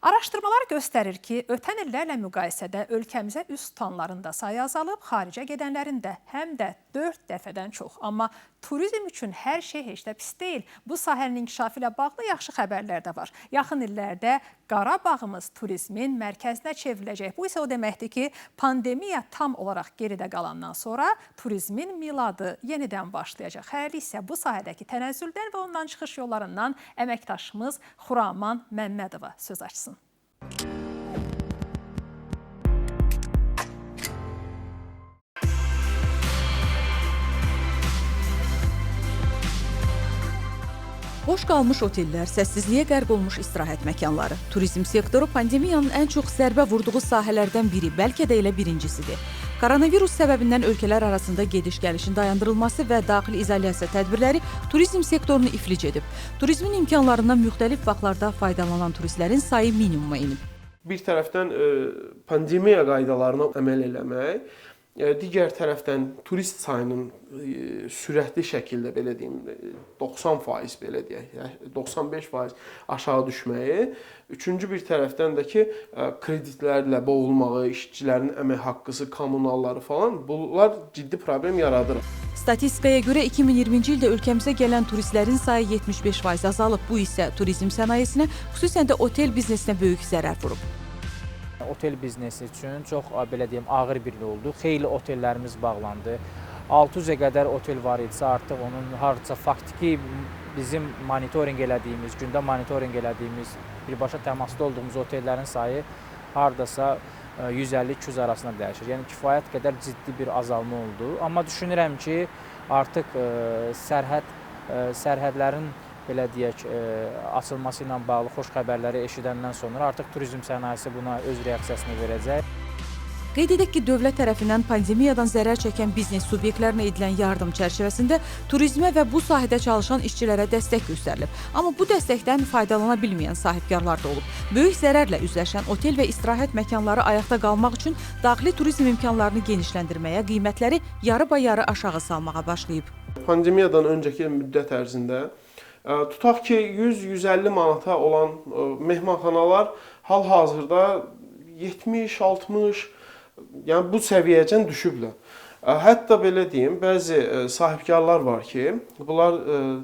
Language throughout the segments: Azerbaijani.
Araşdırmalar göstərir ki, ötən illərlə müqayisədə ölkəmizə üz tutanların da sayı azalıb, xaricə gedənlərin də həm də 4 dəfədən çox. Amma turizm üçün hər şey heç də pis deyil. Bu sahənin inkişafı ilə bağlı yaxşı xəbərlər də var. Yaxın illərdə Qarabağımız turizmin mərkəzinə çevriləcək. Bu isə o deməkdir ki, pandemiya tam olaraq geridə qalandan sonra turizmin miladı yenidən başlayacaq. Hələlik isə bu sahədəki tənəzzüldən və ondan çıxış yollarından əməkdaşımız Xuraman Məmmədova söz açsın. Boş qalmış otellər, səssizliyə qərq olmuş istirahət məkanları. Turizm sektoru pandemiyanın ən çox zərbə vurduğu sahələrdən biri, bəlkə də elə birincisidir. Koronavirus səbəbindən ölkələr arasında gediş-gəlişin dayandırılması və daxili izolyasiya tədbirləri turizm sektorunu iflic edib. Turizmin imkanlarından müxtəlif vaxtlarda faydalanan turistlərin sayı minimuma enib. bir tərəfdən e, pandemiya qaydalarına əməl eləmək, digər tərəfdən turist sayının e, sürətli şəkildə belə deyim e, 90% belə deyək, yəni 95% aşağı düşməyi, üçüncü bir tərəfdən də ki, e, kreditlərlə boğulmağı, işçilərin əmək haqqısı, kommunalları falan bunlar ciddi problem yaradır. Statistikaya görə 2020-ci ildə ölkəmizə gələn turistlərin sayı 75% azalıb. Bu isə turizm sənayesinə, xüsusən də otel biznesinə böyük zərər vurub. Otel biznesi üçün çox belə deyim ağır bir il oldu. Xeyli otellərimiz bağlandı. 600-ə qədər otel var idisə artıq onun hardasa faktiki bizim monitorinq elədiyimiz, gündə monitorinq elədiyimiz, birbaşa təmasda olduğumuz otellərin sayı hardasa e, 150-200 arasında dəyişir. Yəni kifayət qədər ciddi bir azalma oldu. Amma düşünürəm ki, artıq e, sərhəd e, sərhədlərin belə deyək, e, açılması ilə bağlı xoş xəbərləri eşidəndən sonra artıq turizm sənayesi buna öz reaksiyasını verəcək. Qeyd edək ki, dövlət tərəfindən pandemiyadan zərər çəkən biznes subyektlərinə edilən yardım çərçivəsində turizmə və bu sahədə çalışan işçilərə dəstək göstərilib. Amma bu dəstəkdən faydalana bilməyən sahibkarlar da olub. Böyük zərərlə üzləşən otel və istirahət məkanları ayaqda qalmaq üçün daxili turizm imkanlarını genişləndirməyə, qiymətləri yarı-bayarı aşağı salmağa başlayıb. Pandemiyadan öncəki müddət ərzində tutaq ki 100-150 manata olan mehmanxanalar hal-hazırda 70-60 yəni bu səviyyəcən düşüblər. Hətta belə deyim, bəzi sahibkarlar var ki, bunlar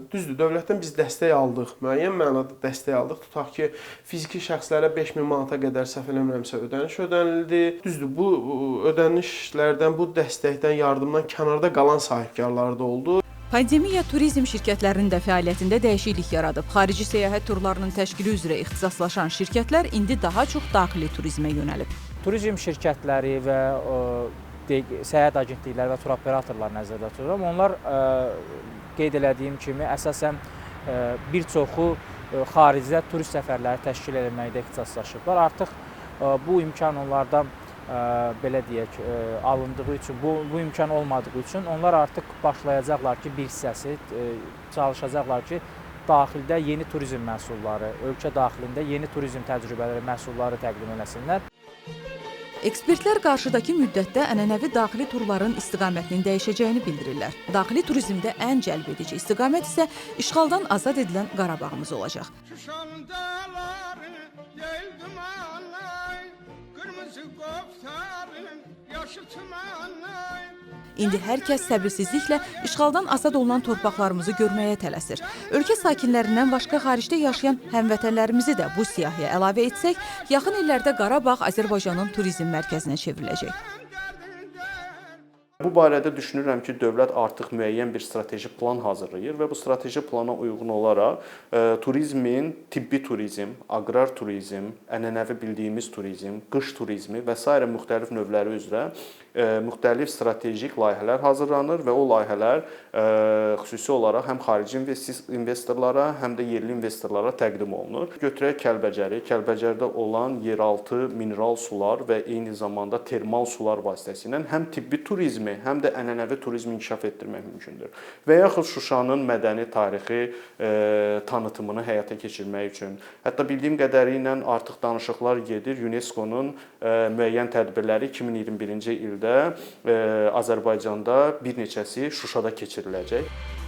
düzdür, dövlətdən biz dəstək aldıq, müəyyən mənada dəstək aldıq. Tutaq ki, fiziki şəxslərə 5000 manata qədər səhv eləmirəmsə ödəniş ödənildi. Düzdür, bu ödənişlərdən, bu dəstəkdən, yardımdan kənarda qalan sahibkarlar da oldu. Pandemiya turizm şirkətlərinin də fəaliyyətində dəyişiklik yaradıb. Xarici səyahət turlarının təşkili üzrə ixtisaslaşan şirkətlər indi daha çox daxili turizmə yönəlib. Turizm şirkətləri və səyahət agentlikləri və turoperatorlar nəzərdə tuturam. Onlar ə, qeyd elədiyim kimi əsasən ə, bir çoxu ə, xaricdə turist səfərləri təşkil etməkdə ixtisaslaşıblar. Artıq bu imkan onlardan belə deyək, ə, alındığı üçün, bu bu imkan olmadığı üçün onlar artıq başlayacaqlar ki, bir hissəsi ə, çalışacaqlar ki, daxildə yeni turizm məhsulları, ölkə daxilində yeni turizm təcrübələri, məhsulları təqdim etsinlər. Ekspertlər qarşıdakı müddətdə ənənəvi daxili turların istiqamətinin dəyişəcəyini bildirirlər. Daxili turizmdə ən cəlbedici istiqamət isə işğaldan azad edilən Qarabağımız olacaq. Şuşanın dağları yel dumanlay Kırmızı koftarın yaşı tumanlay İndi hər kəs səbirsizliklə işğaldan azad olunan torpaqlarımızı görməyə tələsir. Ölkə sakinlərindən başqa xaricdə yaşayan həmvətənlərimizi də bu siyahıya əlavə etsək, yaxın illərdə Qarabağ Azərbaycanın turizm mərkəzinə çevriləcək. Bu barədə düşünürəm ki, dövlət artıq müəyyən bir strateji plan hazırlayır və bu strateji plana uyğun olaraq e, turizmin tibbi turizm, aqrar turizm, ənənəvi bildiyimiz turizm, qış turizmi və s. müxtəlif növləri üzrə e, müxtəlif strateji layihələr hazırlanır və o layihələr e, xüsusi olaraq həm xarici investorlara, həm də yerli investorlara təqdim olunur. Götürək Kəlbəcəri, Kəlbəcərdə olan yeraltı mineral sular və eyni zamanda termal sular vasitəsilə həm tibbi turizmi, həm də ənənəvi turizmi inkişaf etdirmək mümkündür. Və yaxud Şuşanın mədəni tarixi e, tanıtımını həyata keçirmək üçün, hətta bildiyim qədərilə artıq danışıqlar gedir. UNESCO-nun e, müəyyən tədbirləri 2021-ci ildə e, Azərbaycanda bir neçəsi Şuşada keçiriləcək.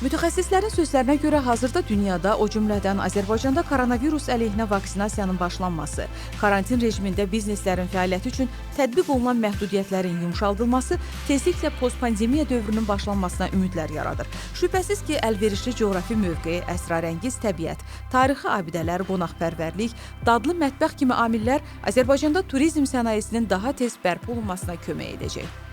Mütəxəssislərin sözlərinə görə hazırda dünyada, o cümlədən Azərbaycanda koronavirus əleyhinə vaksinasiyanın başlanması, karantin rejimində bizneslərin fəaliyyəti üçün tətbiq olunan məhdudiyyətlərin yumşaldılması tezliklə postpandemiya dövrünün başlanmasına ümidlər yaradır. Şübhəsiz ki, əlverişli coğrafi mövqe, əsrarəngiz təbiət, tarixi abidələr, qonaqpərvərlik, dadlı mətbəx kimi amillər Azərbaycanda turizm sənayesinin daha tez bərpa olunmasına kömək edəcək.